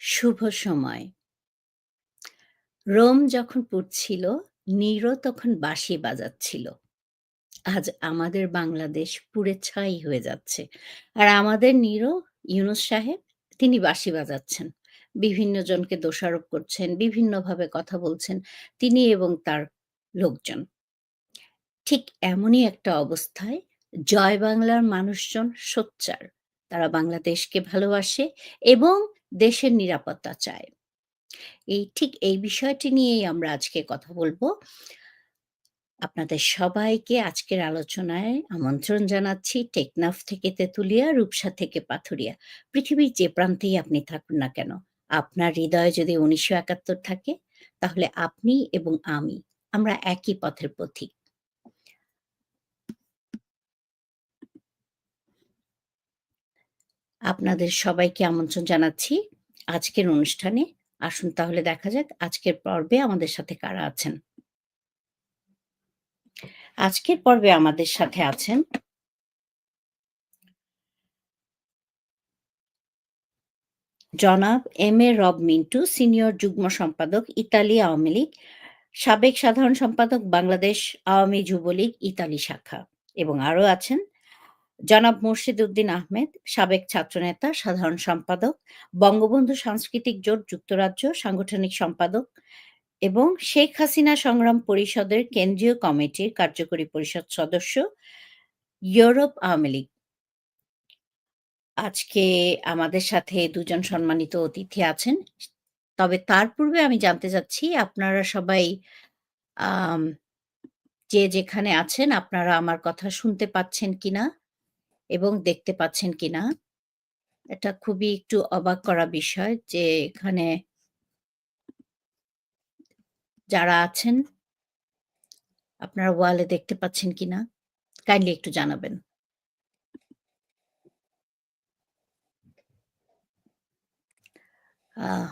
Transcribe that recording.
শুভ সময়। রোম যখন পুড়ছিল, নিরো তখন বাঁশি বাজাচ্ছিল। আজ আমাদের বাংলাদেশ পুড়ে ছাই হয়ে যাচ্ছে। আর আমাদের নিরো ইউনুস সাহেব তিনি বাঁশি বাজাচ্ছেন। বিভিন্ন জনকে দোষারোপ করছেন, বিভিন্নভাবে কথা বলছেন তিনি এবং তার লোকজন। ঠিক এমনই একটা অবস্থায় জয় বাংলার মানুষজন সোচ্চার। তারা বাংলাদেশকে ভালোবাসে এবং দেশের নিরাপত্তা চায়। এই ঠিক এই বিষয়টি নিয়েই আমরা আজকে কথা বলব। আপনাদের সবাইকে আজকের আলোচনায় আমন্ত্রণ জানাচ্ছি টেকনাফ থেকে তেঁতুলিয়া, রূপসা থেকে পাথুরিয়া। পৃথিবীর যে প্রান্তেই আপনি থাকুন না কেন, আপনার হৃদয়ে যদি ১৯৭১ থাকে, তাহলে আপনি এবং আমি, আমরা একই পথের পথিক। আপনাদের সবাইকে আমন্ত্রণ জানাচ্ছি আজকের অনুষ্ঠানে। আসুন তাহলে দেখা যাক আজকের পর্বে আমাদের সাথে কারা আছেন। আজকের পর্বে আমাদের সাথে আছেন জনাব এম এ রব মিন্টু, সিনিয়র যুগ্ম সম্পাদক, ইতালি আওয়ামী লীগ, সাবেক সাধারণ সম্পাদক, বাংলাদেশ আওয়ামী যুবলীগ, ইতালি শাখা এবং আরও আছেন জনাব মুর্শিদ উদ্দিন আহমেদ, সাবেক ছাত্রনেতা, সাধারণ সম্পাদক, বঙ্গবন্ধু সাংস্কৃতিক জোট যুক্তরাজ্য সাংগঠনিক সম্পাদক এবং শেখ হাসিনা সংগ্রাম পরিষদের কেন্দ্রীয় কমিটির কার্যকরী পরিষদ সদস্য, ইউরোপ আওয়ামী লীগ। আজকে আমাদের সাথে দুজন সম্মানিত অতিথি আছেন। তবে তার পূর্বে আমি জানতে চাচ্ছি আপনারা সবাই যে যেখানে আছেন আপনারা আমার কথা শুনতে পাচ্ছেন কিনা এবং দেখতে পাচ্ছেন কিনা? এটা খুবই একটু অবাক করা বিষয় যে এখানে যারা আছেন, আপনারা ওয়ালে দেখতে পাচ্ছেন কিনা? কাইন্ডলি একটু জানাবেন। আহ